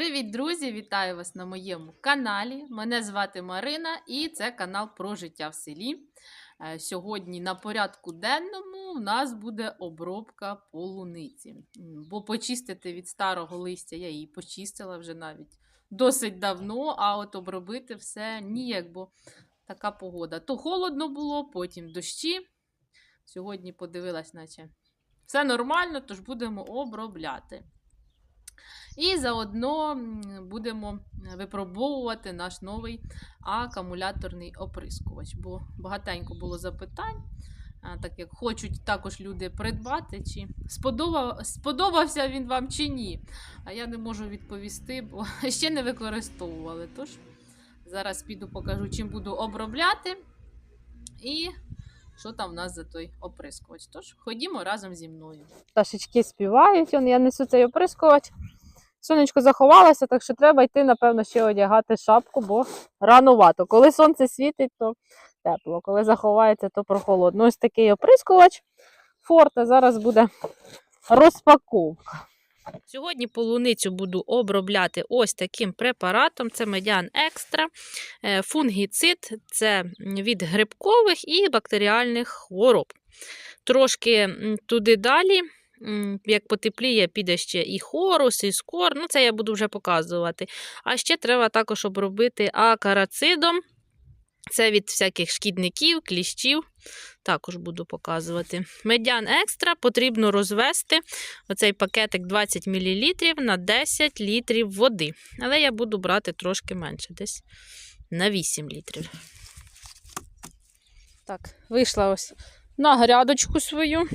Привіт, друзі! Вітаю вас на моєму каналі. Мене звати Марина і це канал про життя в селі. Е, Сьогодні на порядку денному у нас буде обробка полуниці. Бо почистити від старого листя я її почистила вже навіть досить давно, а от обробити все ніяк, бо така погода. То холодно було, потім дощі. Сьогодні подивилась, наче все нормально, тож будемо обробляти. І заодно будемо випробовувати наш новий акумуляторний оприскувач. Бо багатенько було запитань, так як хочуть також люди придбати, чи сподобав, сподобався він вам чи ні. А я не можу відповісти, бо ще не використовували. Тож зараз піду покажу, чим буду обробляти. І що там в нас за той оприскувач. Тож ходімо разом зі мною. пташечки співають, я несу цей оприскувач. Сонечко заховалося, так що треба йти, напевно, ще одягати шапку, бо ранувато. Коли сонце світить, то тепло, коли заховається, то прохолодно. Ось такий оприскувач форта. Зараз буде розпаковка. Сьогодні полуницю буду обробляти ось таким препаратом. Це медян екстра, Е, фунгіцид це від грибкових і бактеріальних хвороб. Трошки туди далі, як потепліє, піде ще і хорус, і скор. Ну, це я буду вже показувати. А ще треба також обробити акарацидом. Це від всяких шкідників, кліщів. Також буду показувати. Медян екстра потрібно розвести оцей пакетик 20 мл на 10 літрів води. Але я буду брати трошки менше, десь на 8 літрів. Так, вийшла ось на грядочку свою.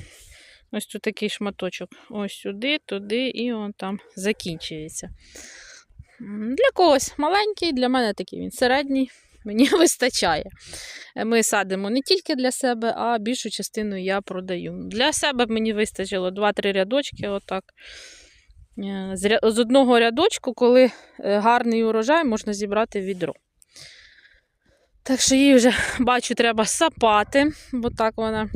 Ось тут такий шматочок. Ось сюди, туди і он там закінчується. Для когось маленький, для мене такий він середній. Мені вистачає. Е, Ми садимо не тільки для себе, а більшу частину я продаю. Для себе мені вистачило 2-3 рядочки. Отак. Е, З одного рядочку, коли е, гарний урожай, можна зібрати відро. Так що її вже бачу, треба сапати, бо так вона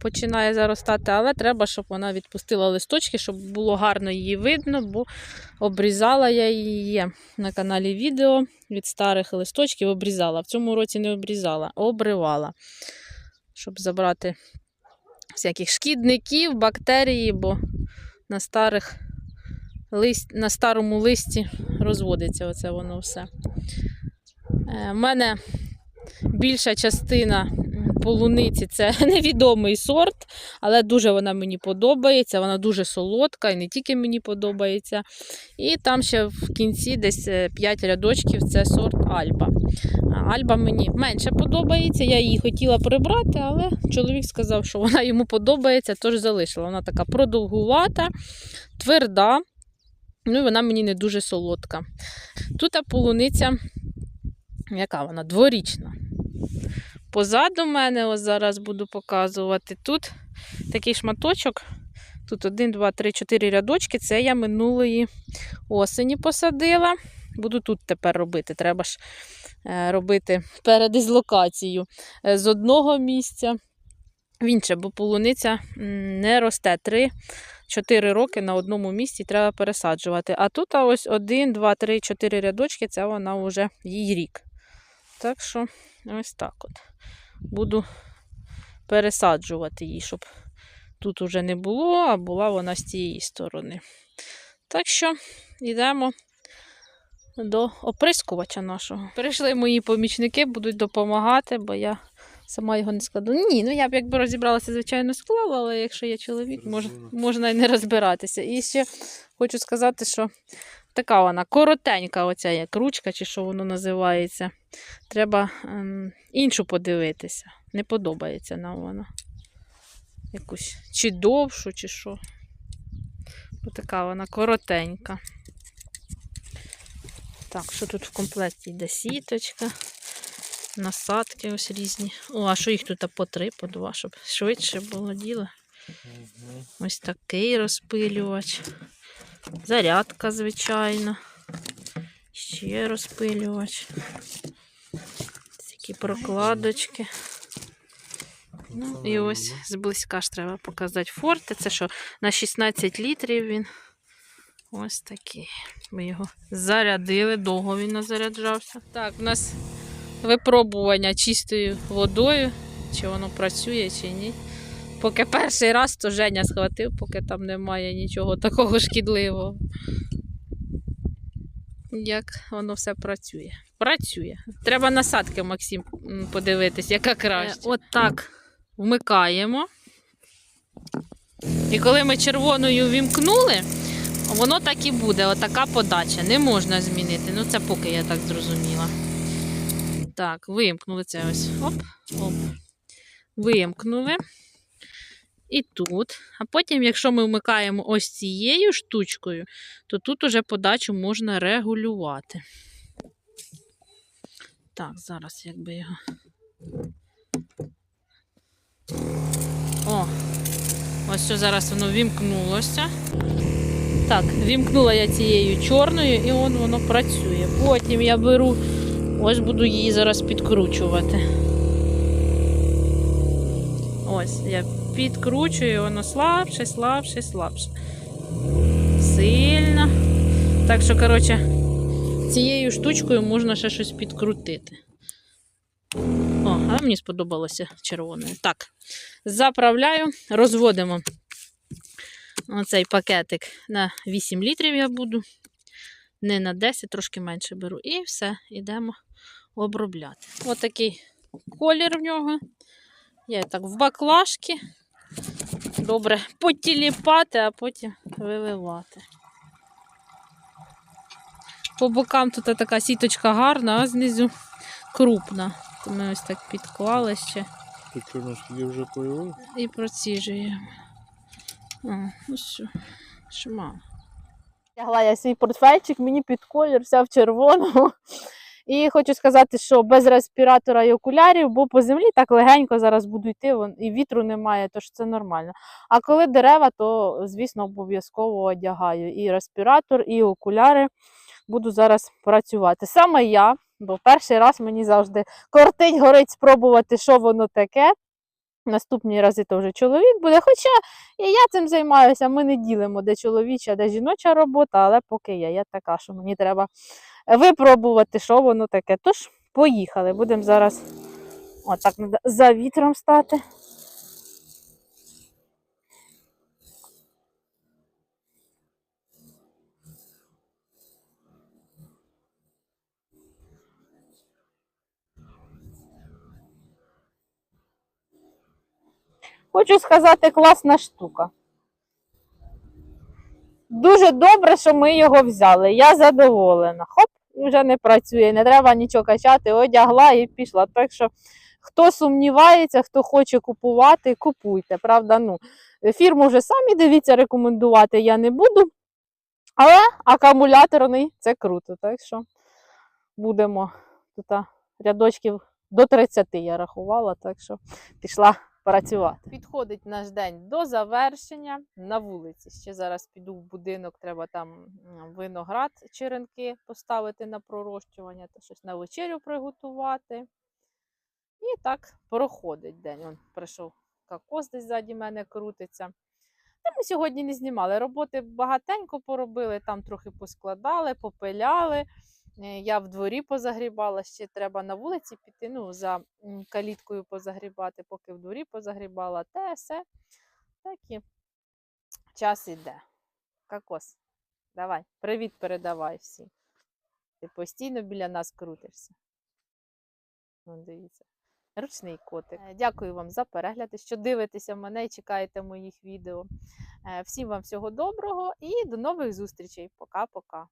починає заростати, але треба, щоб вона відпустила листочки, щоб було гарно її видно, бо обрізала я її на каналі відео від старих листочків обрізала. В цьому році не обрізала, обривала, щоб забрати всяких шкідників, бактерії, бо на старих лист, на старому листі розводиться оце воно все. У мене більша частина полуниці це невідомий сорт, але дуже вона мені подобається. Вона дуже солодка і не тільки мені подобається. І там ще в кінці десь 5 рядочків це сорт Альба. Альба мені менше подобається. Я її хотіла прибрати, але чоловік сказав, що вона йому подобається, тож залишила. Вона така продовгувата, тверда. Ну і вона мені не дуже солодка. Тут полуниця, яка вона? Дворічна. Позаду мене, ось зараз буду показувати. Тут такий шматочок. Тут 1, 2, 3, 4 рядочки. Це я минулої осені посадила. Буду тут тепер робити. Треба ж е, робити передислокацію е, з одного місця в інше, бо полуниця не росте 3-4 роки на одному місці треба пересаджувати. А тут ось 1, 2, 3, 4 рядочки це вона вже їй рік. Так що ось так от. Буду пересаджувати її, щоб тут уже не було, а була вона з цієї сторони. Так що йдемо до оприскувача нашого. Прийшли мої помічники, будуть допомагати, бо я сама його не складу. Ні, ну я б якби розібралася, звичайно, склала, але якщо я чоловік, мож, можна і не розбиратися. І ще хочу сказати, що така вона коротенька, оця як ручка, чи що воно називається. Треба ем, іншу подивитися. Не подобається нам вона. Якусь чи довшу, чи що. Бо така вона коротенька. Так, що тут в комплекті йде сіточка, насадки ось різні. О, а що їх тут по три, по два, щоб швидше було діло. Ось такий розпилювач. Зарядка, звичайно. Ще розпилювач. Такі прокладочки. Ну, і ось зблизька ж треба показати форти. Це що на 16 літрів він. Ось такий. Ми його зарядили, довго він назаряджався. Так, у нас випробування чистою водою, чи воно працює, чи ні. Поки перший раз, то Женя схватив, поки там немає нічого такого шкідливого. Як воно все працює? Працює. Треба насадки, Максим, подивитись, яка краще. От так вмикаємо. І коли ми червоною вімкнули, воно так і буде. Отака подача. Не можна змінити. Ну, це поки я так зрозуміла. Так, вимкнули це ось. Оп, оп. Вимкнули. І тут. А потім, якщо ми вмикаємо ось цією штучкою, то тут уже подачу можна регулювати. Так, зараз якби його. О, ось що зараз воно вімкнулося. Так, вімкнула я цією чорною і он воно працює. Потім я беру, ось буду її зараз підкручувати. Ось, я підкручую, воно слабше, слабше, слабше. Сильно. Так що, коротше, цією штучкою можна ще щось підкрутити. О, а мені сподобалося червоною. Так, заправляю, розводимо оцей пакетик на 8 літрів я буду. Не на 10, трошки менше беру. І все, йдемо обробляти. Отакий колір в нього. Я так в баклажки. Добре потіліпати, а потім виливати. По бокам тут така сіточка гарна, а знизу крупна. То ми ось так підклали ще Тут чорношки вже появилися? і проціжуємо. О, ну що, шмал. Тягла я свій портфельчик, мені під колір, вся в червоному. І хочу сказати, що без респіратора і окулярів, бо по землі так легенько зараз буду йти, і вітру немає, тож це нормально. А коли дерева, то, звісно, обов'язково одягаю і респіратор, і окуляри. Буду зараз працювати. Саме я, бо перший раз мені завжди кортить, горить спробувати, що воно таке. Наступні рази то вже чоловік буде. Хоча і я цим займаюся, ми не ділимо, де чоловіча, де жіноча робота, але поки я, я така, що мені треба випробувати, що воно таке. Тож, поїхали. Будемо зараз отак за вітром стати. Хочу сказати, класна штука. Дуже добре, що ми його взяли. Я задоволена. Хоп, вже не працює, не треба нічого качати, одягла і пішла. Так що, хто сумнівається, хто хоче купувати, купуйте. Правда, ну, фірму вже самі дивіться, рекомендувати я не буду. Але акумуляторний це круто. Так що будемо тут рядочків до 30 я рахувала, так що пішла працювати. Підходить наш день до завершення на вулиці. Ще зараз піду в будинок, треба там виноград, черенки поставити на пророщування та щось на вечерю приготувати. І так проходить день. Он прийшов кокос десь ззаді мене крутиться. Та ми сьогодні не знімали. Роботи багатенько поробили, там трохи поскладали, попиляли. Е, Я в дворі позагрібала, ще треба на вулиці піти, ну, за каліткою позагрібати, поки в дворі позагрібала. Те все. Так і час іде. Кокос, давай, привіт передавай всім. Ти постійно біля нас крутишся. Ну, дивіться. Ручний котик. Е, Дякую вам за перегляд, що дивитеся мене і чекаєте моїх відео. Е, Всім вам всього доброго і до нових зустрічей. Пока-пока.